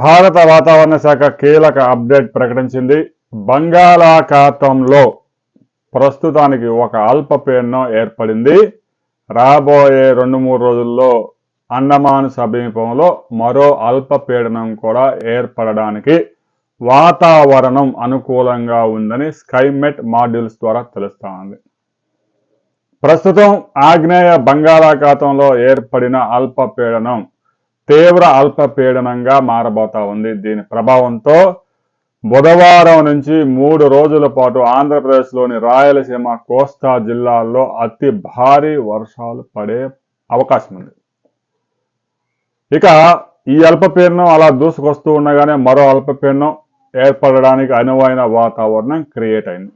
భారత వాతావరణ శాఖ కీలక అప్డేట్ ప్రకటించింది. బంగాళాఖాతంలో ప్రస్తుతానికి ఒక అల్పపీడనం ఏర్పడింది. రాబోయే రెండు మూడు రోజుల్లో అండమాన్ సమీపంలో మరో అల్పపీడనం కూడా ఏర్పడడానికి వాతావరణం అనుకూలంగా ఉందని స్కైమెట్ మాడ్యూల్స్ ద్వారా తెలుస్తా ఉంది ప్రస్తుతం ఆగ్నేయ బంగాళాఖాతంలో ఏర్పడిన అల్పపీడనం తీవ్ర అల్పపీడనంగా మారబోతా ఉంది దీని ప్రభావంతో బుధవారం నుంచి మూడు రోజుల పాటు ఆంధ్రప్రదేశ్లోని రాయలసీమ కోస్తా జిల్లాల్లో అతి భారీ వర్షాలు పడే అవకాశం ఉంది. ఇక ఈ అల్పపీడనం అలా దూసుకొస్తూ ఉండగానే మరో అల్పపీడనం ఏర్పడడానికి అనువైన వాతావరణం క్రియేట్ అయింది.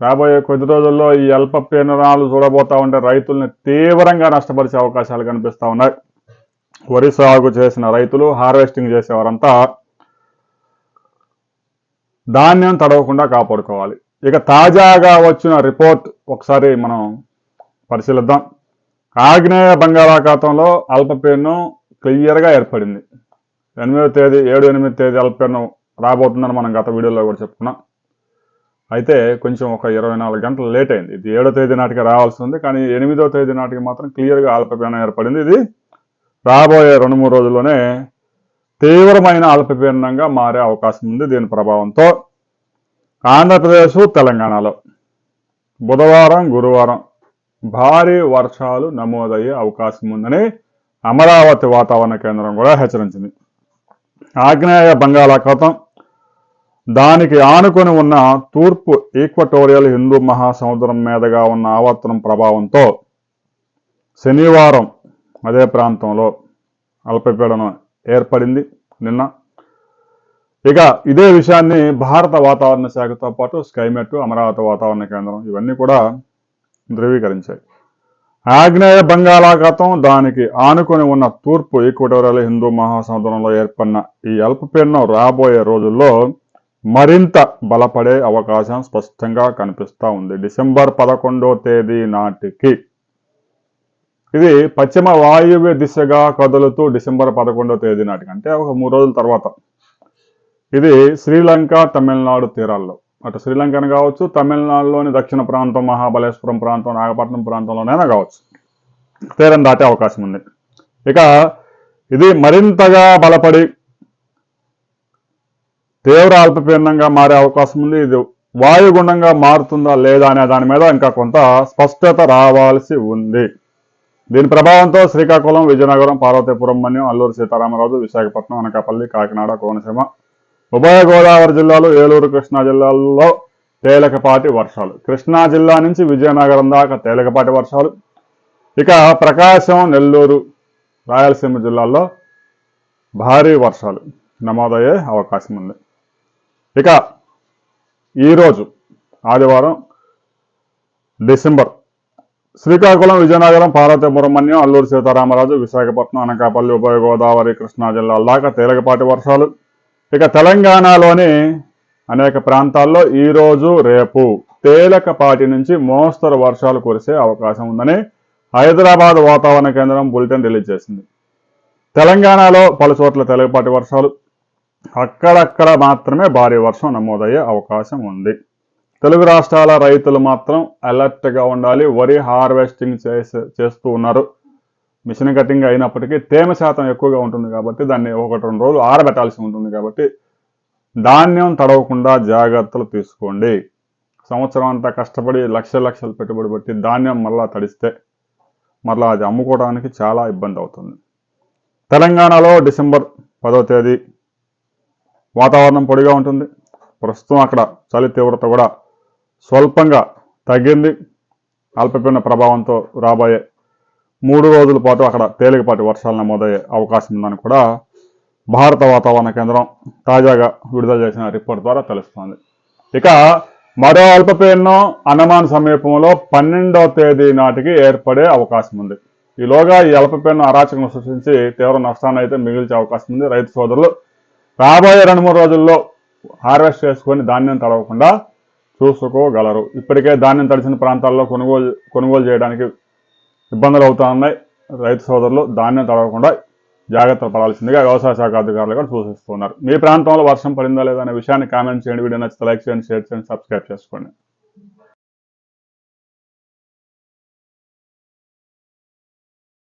రాబోయే కొద్ది రోజుల్లో ఈ అల్పపీడనాలు చూడబోతా ఉంటే రైతుల్ని తీవ్రంగా నష్టపరిచే అవకాశాలు కనిపిస్తా ఉన్నాయి. వరి సాగు చేసిన రైతులు హార్వెస్టింగ్ చేసేవారంతా ధాన్యం తడవకుండా కాపాడుకోవాలి. ఇక తాజాగా వచ్చిన రిపోర్ట్ ఒకసారి మనం పరిశీలిద్దాం. ఆగ్నేయ బంగాళాఖాతంలో అల్పపీడనం క్లియర్గా ఏర్పడింది. ఎనిమిదో తేదీ ఏడు ఎనిమిది తేదీ అల్పపీడనం రాబోతుందని మనం గత వీడియోలో కూడా చెప్పుకున్నాం. అయితే కొంచెం ఒక ఇరవై నాలుగు గంటలు లేట్ అయింది. ఇది ఏడో తేదీ నాటికి రావాల్సి ఉంది కానీ ఎనిమిదో తేదీ నాటికి మాత్రం క్లియర్గా అల్పపీడనం ఏర్పడింది. ఇది రాబోయే రెండు మూడు రోజుల్లోనే తీవ్రమైన అల్పపీడనంగా మారే అవకాశం ఉంది దీని ప్రభావంతో ఆంధ్రప్రదేశ్ తెలంగాణలో. బుధవారం గురువారం భారీ వర్షాలు నమోదయ్యే అవకాశం ఉందని అమరావతి వాతావరణ కేంద్రం కూడా హెచ్చరించింది. ఆగ్నేయ బంగాళాఖాతం దానికి ఆనుకొని ఉన్న తూర్పు ఈక్వటోరియల్ హిందూ మహాసముద్రం మీదుగా ఉన్న ఆవర్తనం ప్రభావంతో శనివారం అదే ప్రాంతంలో అల్పపీడనం ఏర్పడింది నిన్న. ఇక ఇదే విషయాన్ని భారత వాతావరణ శాఖతో పాటు స్కైమెట్ అమరావతి వాతావరణ కేంద్రం ఇవన్నీ కూడా ధృవీకరించాయి. ఆగ్నేయ బంగాళాఖాతం దానికి ఆనుకొని ఉన్న తూర్పు ఈక్వటోరియల్ హిందూ మహాసముద్రంలో ఏర్పడిన ఈ అల్పపీడనం రాబోయే రోజుల్లో మరింత బలపడే అవకాశం స్పష్టంగా కనిపిస్తూ ఉంది. డిసెంబర్ పదకొండో తేదీ నాటికి ఇది పశ్చిమ వాయువ్య దిశగా కదులుతూ డిసెంబర్ పదకొండో తేదీ నాటికి అంటే ఒక మూడు రోజుల తర్వాత. ఇది శ్రీలంక తమిళనాడు తీరాల్లో. అటు శ్రీలంకను కావచ్చు తమిళనాడులోని దక్షిణ ప్రాంతం మహాబలేశ్వరం ప్రాంతం నాగపట్నం ప్రాంతంలోనైనా కావచ్చు. తీరం దాటే అవకాశం ఉంది. ఇక ఇది మరింతగా బలపడి తీవ్ర అల్పపీడనంగా మారే అవకాశం ఉంది. ఇది వాయుగుండంగా మారుతుందా లేదా అనే దాని మీద ఇంకా కొంత స్పష్టత రావాల్సి ఉంది. దీని ప్రభావంతో శ్రీకాకుళం విజయనగరం పార్వతీపురం మన్యం అల్లూరు సీతారామరాజు విశాఖపట్నం అనకాపల్లి కాకినాడ కోనసీమ ఉభయ గోదావరి జిల్లాలు ఏలూరు కృష్ణా జిల్లాల్లో తేలికపాటి వర్షాలు. కృష్ణా జిల్లా నుంచి విజయనగరం దాకా తేలికపాటి వర్షాలు. ఇక ప్రకాశం నెల్లూరు రాయలసీమ జిల్లాల్లో భారీ వర్షాలు. నమోదయ్యే అవకాశం ఉంది. ఇక ఈరోజు ఆదివారం డిసెంబర్ శ్రీకాకుళం విజయనగరం పార్వతీపురం మన్యం అల్లూరు సీతారామరాజు విశాఖపట్నం అనకాపల్లి ఉభయ గోదావరి కృష్ణా జిల్లాల దాకా తేలికపాటి వర్షాలు. ఇక తెలంగాణలోని అనేక ప్రాంతాల్లో ఈరోజు రేపు తేలికపాటి నుంచి మోస్తరు వర్షాలు కురిసే అవకాశం ఉందని హైదరాబాద్ వాతావరణ కేంద్రం బులెటిన్ రిలీజ్ చేసింది. తెలంగాణలో పలు చోట్ల తేలికపాటి వర్షాలు. అక్కడక్కడ మాత్రమే భారీ వర్షం నమోదయ్యే అవకాశం ఉంది. తెలుగు రాష్ట్రాల రైతులు మాత్రం అలర్ట్గా ఉండాలి. వరి హార్వెస్టింగ్ చేసే చేస్తూ ఉన్నారు. మిషన్ కటింగ్ అయినప్పటికీ తేమ శాతం ఎక్కువగా ఉంటుంది కాబట్టి దాన్ని ఒకటి రెండు రోజులు ఆరబెట్టాల్సి ఉంటుంది కాబట్టి ధాన్యం తడవకుండా జాగ్రత్తలు తీసుకోండి. సంవత్సరం అంతా కష్టపడి లక్ష లక్షలు పెట్టుబడి పెట్టి ధాన్యం మళ్ళా తడిస్తే మళ్ళీ అది అమ్ముకోవడానికి చాలా ఇబ్బంది అవుతుంది. తెలంగాణలో డిసెంబర్ పదో తేదీ వాతావరణం పొడిగా ఉంటుంది. ప్రస్తుతం అక్కడ చలి తీవ్రత కూడా స్వల్పంగా తగ్గింది. అల్పపీడన ప్రభావంతో రాబోయే మూడు రోజుల పాటు అక్కడ తేలికపాటి వర్షాలు నమోదయ్యే అవకాశం ఉందని కూడా భారత వాతావరణ కేంద్రం తాజాగా విడుదల చేసిన రిపోర్ట్ ద్వారా తెలుస్తోంది. ఇక మరో అల్పపీడనం అనమాన్ సమీపంలో పన్నెండవ తేదీ నాటికి ఏర్పడే అవకాశం ఉంది. ఈలోగా ఈ అల్పపీడనం అరాచకం సృష్టించి తీవ్ర నష్టాన్ని అయితే మిగిల్చే అవకాశం ఉంది. రైతు సోదరులు రాబోయే రెండు మూడు రోజుల్లో హార్వెస్ట్ చేసుకొని ధాన్యం తడవకుండా చూసుకోగలరు ఇప్పటికే ధాన్యం తడిసిన ప్రాంతాల్లో కొనుగోలు కొనుగోలు చేయడానికి ఇబ్బందులు అవుతున్నాయి రైతు సోదరులు ధాన్యం తడవకుండా జాగ్రత్త పడాల్సిందిగా వ్యవసాయ శాఖ అధికారులు కూడా సూచిస్తున్నారు. మీ ప్రాంతంలో వర్షం పడిందా లేదా అనే విషయాన్ని కామెంట్ చేయండి. వీడియో నచ్చితే లైక్ చేయండి షేర్ చేయండి సబ్స్క్రైబ్ చేసుకోండి.